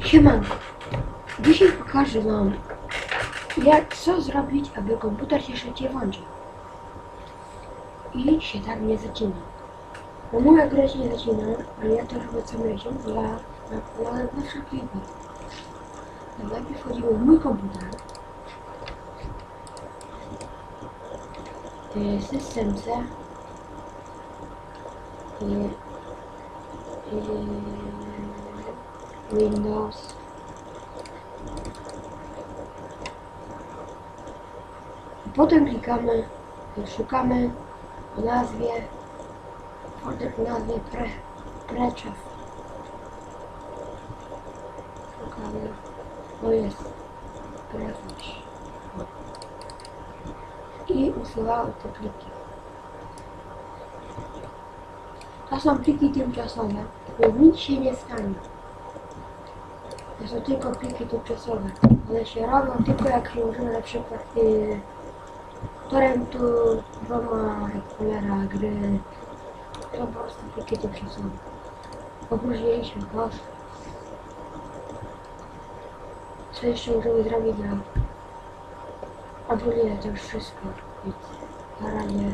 Siemanko. Dzisiaj pokażę Wam, jak co zrobić, aby komputer się szybciej włączył. I się tak nie zacina. No gra się nie zacina, ale ja to robię co miesiąc dla, na, na, na wszelki wypadek. No najpierw wchodzimy w mój komputer. System C. Y, y, Windows. Potem klikamy, szukamy o nazwie, folder o nazwie pre, Prechef. Szukamy, no jest Prefetch. I usuwamy te pliki. To są pliki tymczasowe, więc nic się nie stanie. To są tylko pliki tymczasowe. One się robią tylko jak się używa na przykład yy, torrentu, Roma, cholera, gry. To po prostu pliki tymczasowe. Opróżniliśmy kosz. Co jeszcze możemy zrobić dla... Albo nie, to już wszystko. Nic. Na razie.